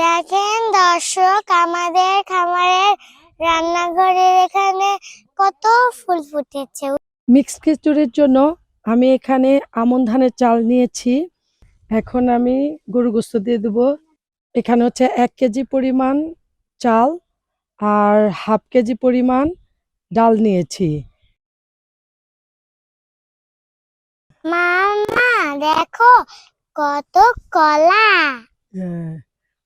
দেখেন দর্শক আমাদের খামারের রান্নাঘরের এখানে কত ফুল ফুটেছে। মিক্স খিচুড়ির জন্য আমি এখানে আমন ধানের চাল নিয়েছি। এখন আমি গরু গোস্ত দিয়ে দেবো। এখানে হচ্ছে এক কেজি পরিমাণ চাল আর হাফ কেজি পরিমাণ ডাল নিয়েছি। মামা দেখো কত কলা। হ্যাঁ,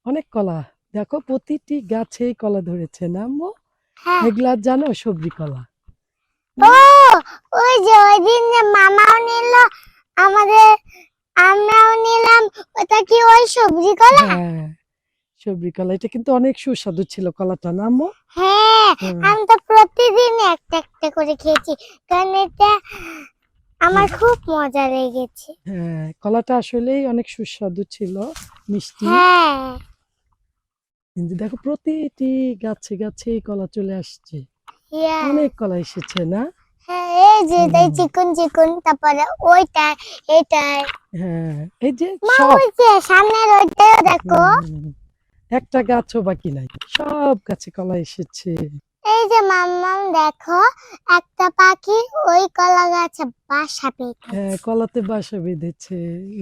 অনেক কলা। দেখো প্রতিটি গাছেই কলা ধরেছে না আম্মু? হ্যাঁ। এগুলা জানো সবজি কলা। ও ওই যে ওই দিন মামাও নিল আমাদের আমরাও নিলাম ওটা কি ওই সবজি কলা? হ্যাঁ সবজি কলা। এটা কিন্তু অনেক সুস্বাদু ছিল কলাটা না আম্মু? হ্যাঁ আমি তো প্রতিদিন একটা একটা করে খেয়েছি। কারণ এটা আমার খুব মজা লেগেছে। হ্যাঁ কলাটা আসলেই অনেক সুস্বাদু ছিল মিষ্টি। হ্যাঁ। কিন্তু দেখো প্রতিটি গাছে গাছে কলা চলে আসছে। অনেক কলা এসেছে না? হ্যাঁ এই যে তাই চিকন চিকন তারপরে ওইটা হ্যাঁ এই যে সব সামনের ওইটাও দেখো। একটা গাছও বাকি নাই। সব গাছে কলা এসেছে। এই যে মাম্মাম দেখো একটা পাখি ওই কলা গাছে বাসা পেয়েছে হ্যাঁ কলাতে বাসা বেঁধেছে।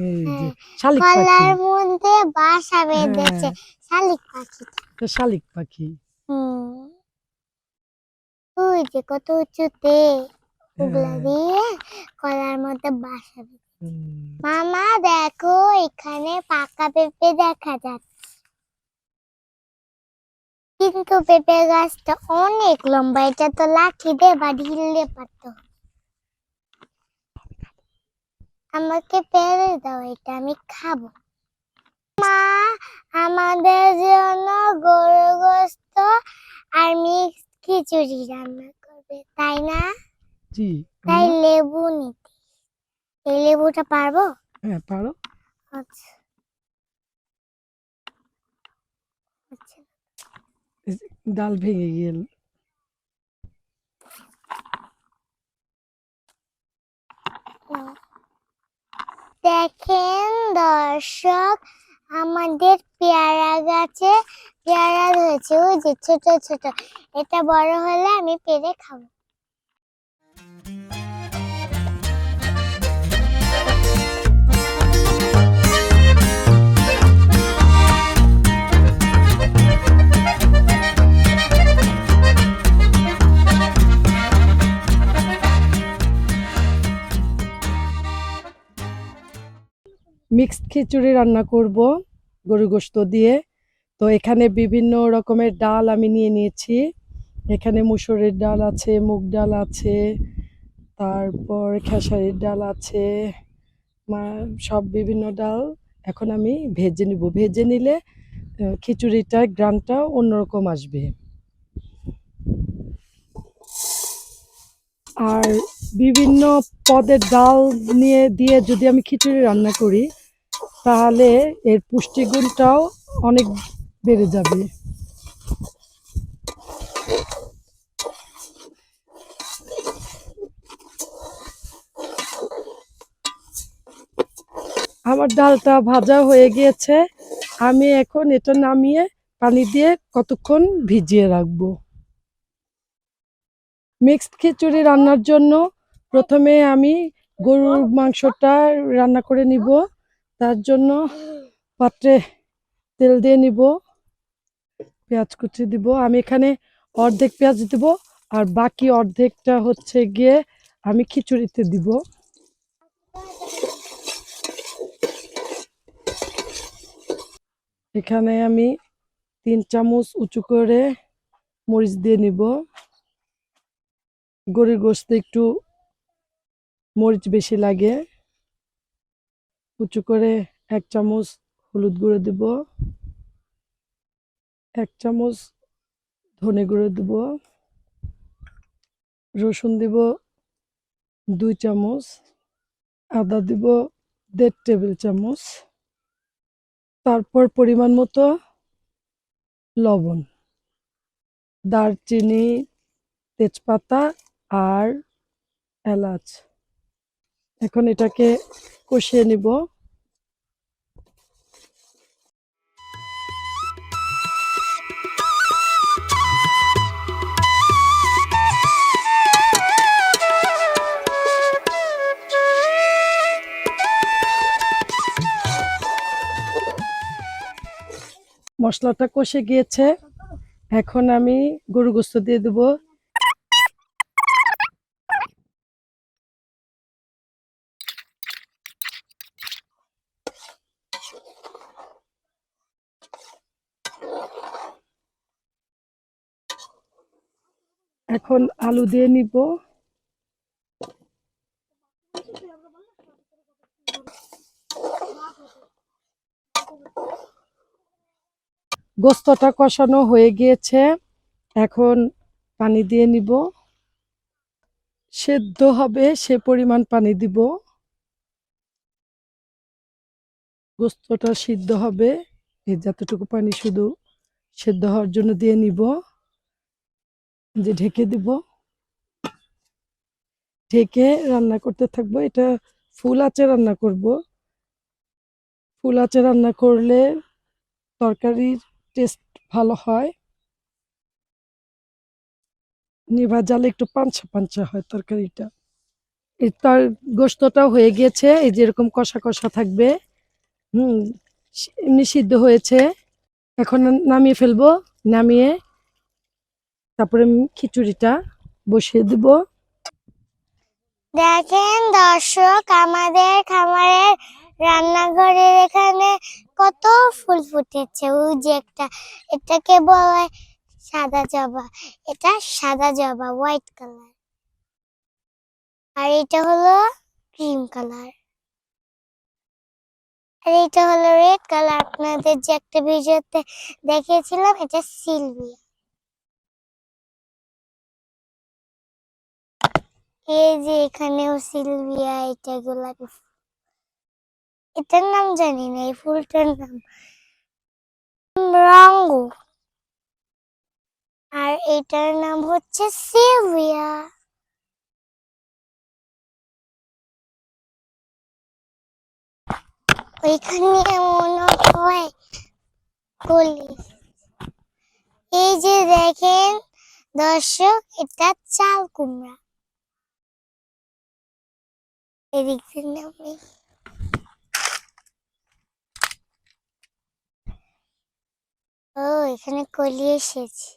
এই যে হ্যাঁ, শালিক পাখি। কলার মধ্যে বাসা বেঁধেছে। হ্যাঁ, শালিক পাখি। এটা শালিক পাখি। হুম। ওই যে কত উঁচুতে ওগুলা হ্যাঁ, দিয়ে কলার মধ্যে বাসা বেঁধেছে। মামা দেখো এখানে পাকা পেঁপে দেখা যাচ্ছে। কিন্তু পেঁপে গাছটা অনেক লম্বা এটা তো লাঠি দিয়ে বা ঢিললে পারতো আমাকে পেরে দাও এটা আমি খাব। মা আমাদের জন্য গরু গোস্ত আর মিক্স খিচুড়ি রান্না করবে তাই না? জি তাই লেবু নিতে। এই লেবুটা পারব? হ্যাঁ পারো। আচ্ছা আচ্ছা এই যে ডাল ভেঙে গেল। দেখেন দর্শক, আমাদের পেয়ারা গাছে পেয়ারা ধরেছে। ওই যে ছোট ছোট। এটা বড় হলে আমি পেরে খাব। মিক্সড খিচুড়ি রান্না করব গরু গোস্ত দিয়ে। তো এখানে বিভিন্ন রকমের ডাল আমি নিয়ে নিয়েছি। এখানে মুসুরের ডাল আছে, মুগ ডাল আছে, তারপর খেসারির ডাল আছে সব বিভিন্ন ডাল এখন আমি ভেজে নিব। ভেজে নিলে খিচুড়িটার গ্রানটা অন্যরকম আসবে। আর বিভিন্ন পদের ডাল নিয়ে, দিয়ে যদি আমি খিচুড়ি রান্না করি তাহলে এর পুষ্টিগুণটাও অনেক বেড়ে যাবে। আমার ডালটা ভাজা হয়ে গিয়েছে। আমি এখন এটা নামিয়ে পানি দিয়ে কতক্ষণ ভিজিয়ে রাখব। মিক্সড খিচুড়ি রান্নার জন্য প্রথমে আমি গরুর মাংসটা রান্না করে নিব। তার জন্য পাত্রে তেল দিয়ে নিব, পেঁয়াজ কুচি দিব। আমি এখানে অর্ধেক পেঁয়াজ দিব আর বাকি অর্ধেকটা হচ্ছে গিয়ে আমি খিচুড়িতে দিব। এখানে আমি তিন চামচ উঁচু করে মরিচ দিয়ে নিব। গরুর গোস্ত একটু মরিচ বেশি লাগে। উঁচু করে এক চামচ হলুদ গুঁড়ো দিব, এক চামচ ধনে গুঁড়ো দিব, রসুন দিব দুই চামচ, আদা দিব দেড় টেবিল চামচ, তারপর পরিমাণ মতো লবণ, দারচিনি, তেজপাতা আর এলাচ। এখন এটাকে কষিয়ে নিব। মশলাটা কষে গিয়েছে। এখন আমি গরু গোস্ত দিয়ে দেবো। এখন আলু দিয়ে নিব। গোস্তটা কষানো হয়ে গিয়েছে। এখন পানি দিয়ে নিব। সেদ্ধ হবে, সে পরিমাণ পানি দিব। গোস্তটা সিদ্ধ হবে। যতটুকু পানি শুধু সেদ্ধ হওয়ার জন্য দিয়ে নিব। যে ঢেকে দিব। ঢেকে রান্না করতে থাকব। এটা ফুল আঁচে রান্না করব। ফুল আঁচে রান্না করলে তরকারির টেস্ট ভালো হয়। নিভা জালে একটু পাঞ্চা পাঞ্চা হয় তরকারিটা। তার গোস্তটাও হয়ে গিয়েছে। এই যেরকম কষা কষা থাকবে। হুম এমনি সিদ্ধ হয়েছে। এখন নামিয়ে ফেলব। নামিয়ে তারপরে খিচুড়িটা বসিয়ে দিব। দেখেন দর্শক, আমাদের খামারের রান্নাঘরের এখানে কত ফুল ফুটেছে। ওই যে একটা, এটাকে বলে সাদা জবা। এটা সাদা জবা, হোয়াইট কালার। আর এটা হলো ক্রিম কালার। আর এটা হলো রেড কালার। আপনাদের যে একটা ভিডিওতে দেখিয়েছিলাম, এটা সিলভিয়া। এই যে এখানেও সিলভিয়া, এটা গোলাপি এটার নাম জানি না, এই ফুলটার নাম। রঙ্গু। আর এটার নাম হচ্ছে সিলভিয়া। ওইখানে মনে হয় কলি এই যে দেখেন, দর্শক, এটা চাল কুমড়া। এদিক থেকে নামি। ও, এখানে কলি এসেছে।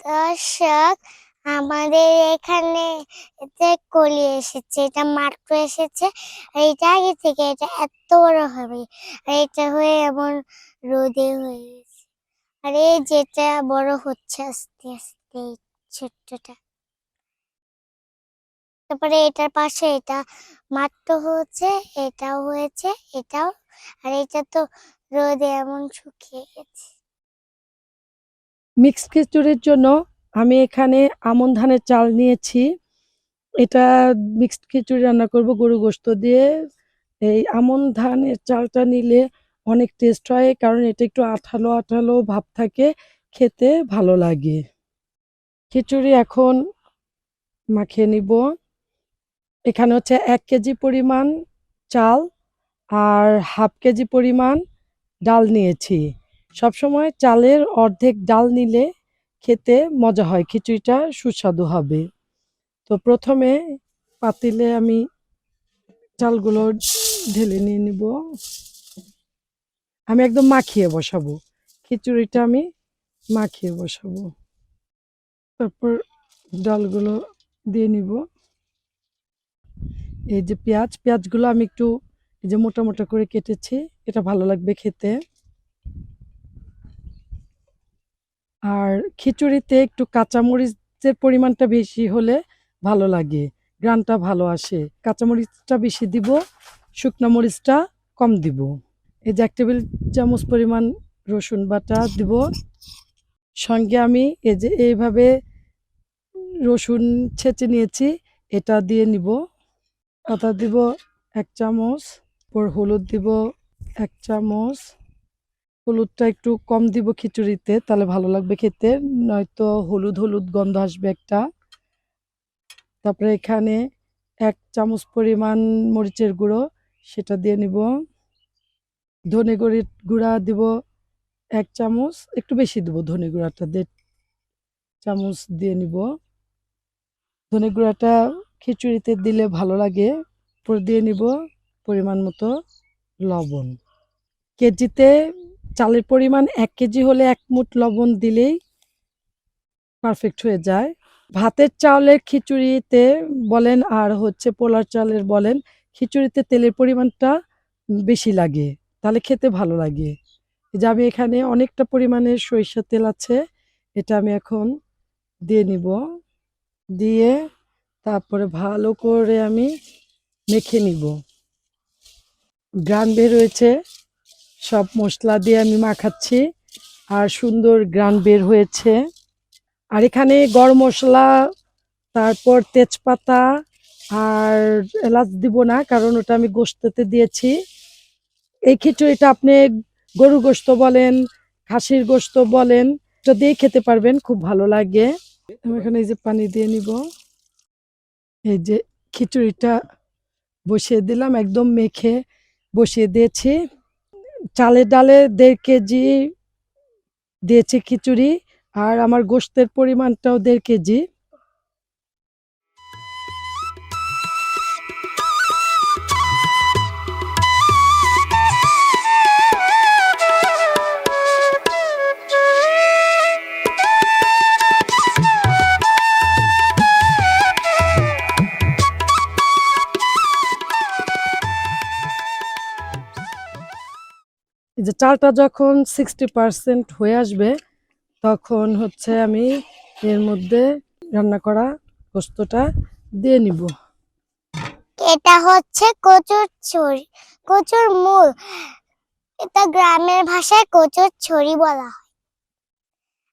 দর্শক, আমাদের এখানে কলি এসেছে, এটা মাত্র এসেছে। আর এটা আগে থেকে, এটা এত বড় হবে। এটা হয়ে এমন রোদে হয়ে গেছে। আর যেটা বড় হচ্ছে আস্তে আস্তে ছোট্টটা। তারপরে এটার পাশে এটা মাত্র হচ্ছে এটাও হয়েছে, এটাও, আর এটা তো রোদে এমন শুকিয়ে গেছে। মিক্সড খিচুড়ির জন্য আমি এখানে আমন ধানের চাল নিয়েছি। এটা মিক্সড খিচুড়ি রান্না করব গরু গোস্ত দিয়ে। এই আমন ধানের চালটা নিলে অনেক টেস্ট হয়, কারণ এটা একটু আঠালো আঠালো ভাব থাকে, খেতে ভালো লাগে। খিচুড়ি এখন মাখিয়ে নিব। এখানে হচ্ছে এক কেজি পরিমাণ চাল আর হাফ কেজি পরিমাণ ডাল নিয়েছি। সবসময় চালের অর্ধেক ডাল নিলে খেতে মজা হয়, খিচুড়িটা সুস্বাদু হবে। তো প্রথমে পাতিলে আমি চালগুলো ঢেলে নিয়ে নিব। আমি একদম মাখিয়ে বসাবো। খিচুড়িটা আমি মাখিয়ে বসাবো। তারপর ডালগুলো দিয়ে নিব। এই যে পেঁয়াজ, পেঁয়াজগুলো আমি একটু এই যে মোটা মোটা করে কেটেছি, এটা ভালো লাগবে খেতে। আর খিচুড়িতে একটু কাঁচামরিচের পরিমাণটা বেশি হলে ভালো লাগে, গ্রানটা ভালো আসে। কাঁচামরিচটা বেশি দিব, শুকনো মরিচটা কম দিব। এই যে এক টেবিল চামচ পরিমাণ রসুন বাটা দিব। সঙ্গে আমি এই যে এইভাবে রসুন ছেঁচে নিয়েছি, এটা দিয়ে নিব। আদা দিব এক চামচ পর হলুদ দিব এক চামচ। হলুদটা একটু কম দিব খিচুড়িতে, তাহলে ভালো লাগবে খেতে, নয়তো হলুদ হলুদ গন্ধ আসবে একটা। তারপরে এখানে এক চামচ পরিমাণ মরিচের গুঁড়ো, সেটা দিয়ে নিব। ধনে গুঁড়ি, গুঁড়া দিব এক চামচ, একটু বেশি দেবো ধনে গুঁড়াটা, দেড় চামচ দিয়ে নিব। ধনে গুঁড়াটা খিচুড়িতে দিলে ভালো লাগে দিয়ে নিব পরিমাণ মতো লবণ। কেজিতে চালের পরিমাণ এক কেজি হলে এক মুঠ লবণ দিলেই পারফেক্ট হয়ে যায়। ভাতের চাউলের খিচুড়িতে বলেন আর হচ্ছে পোলার চালের বলেন, খিচুড়িতে তেলের পরিমাণটা বেশি লাগে। তাহলে খেতে ভালো লাগে। যে আমি এখানে অনেকটা পরিমাণে সরিষার তেল আছে, এটা আমি এখন দিয়ে নিব। দিয়ে তারপরে ভালো করে আমি মেখে নিব। গ্রান বের হয়েছে, সব মশলা দিয়ে আমি মাখাচ্ছি আর সুন্দর গ্রান বের হয়েছে। আর এখানে গরম মশলা, তারপর তেজপাতা আর এলাচ দিব না, কারণ ওটা আমি গোস্ততে দিয়েছি। এই খিচুড়িটা আপনি গরু গোস্ত বলেন, খাসির গোস্ত বলেন, এটা দিয়ে খেতে পারবেন, খুব ভালো লাগে। আমি এখানে এই যে পানি দিয়ে নিব। এই যে খিচুড়িটা বসিয়ে দিলাম, একদম মেখে বসিয়ে দিয়েছি। চালের ডালে দেড় কেজি দিয়েছি খিচুড়ি, আর আমার গোস্তের পরিমাণটাও দেড় কেজি। চালটা যখন সিক্সটি পার্সেন্ট হয়ে আসবে, তখন হচ্ছে আমি এর মধ্যে রান্না করা গোস্তটা দিয়ে নিব। এটা হচ্ছে কচুর ছড়ি কচুর মূল। এটা গ্রামের ভাষায় কচুর ছড়ি বলা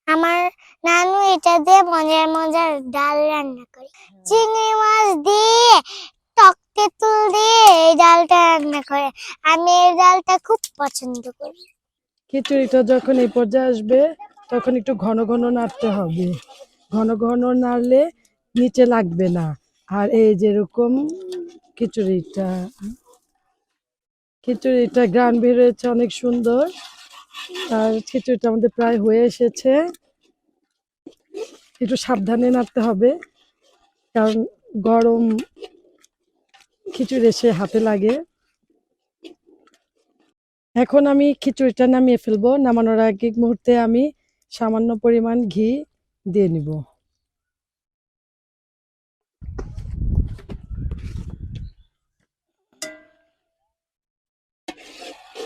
আমার নানু এটা দিয়ে মজার মজার ডাল রান্না করে। চিংড়ি মাছ দিয়ে করে। আমি এই ডালটা খুব পছন্দ করি। খিচুড়িটা যখন এই পর্যায়ে আসবে, তখন একটু ঘন ঘন নাড়তে হবে। ঘন ঘন নাড়লে নিচে লাগবে না। আর এই যেরকম খিচুড়িটা খিচুড়িটা গ্রান বের হয়েছে অনেক সুন্দর। আর খিচুড়িটা আমাদের প্রায় হয়ে এসেছে। একটু সাবধানে নাড়তে হবে, কারণ গরম খিচুড়ি এসে হাতে লাগে। এখন আমি খিচুড়িটা নামিয়ে ফেলব। নামানোর আগে মুহূর্তে আমি সামান্য পরিমাণ ঘি দিয়ে নিব।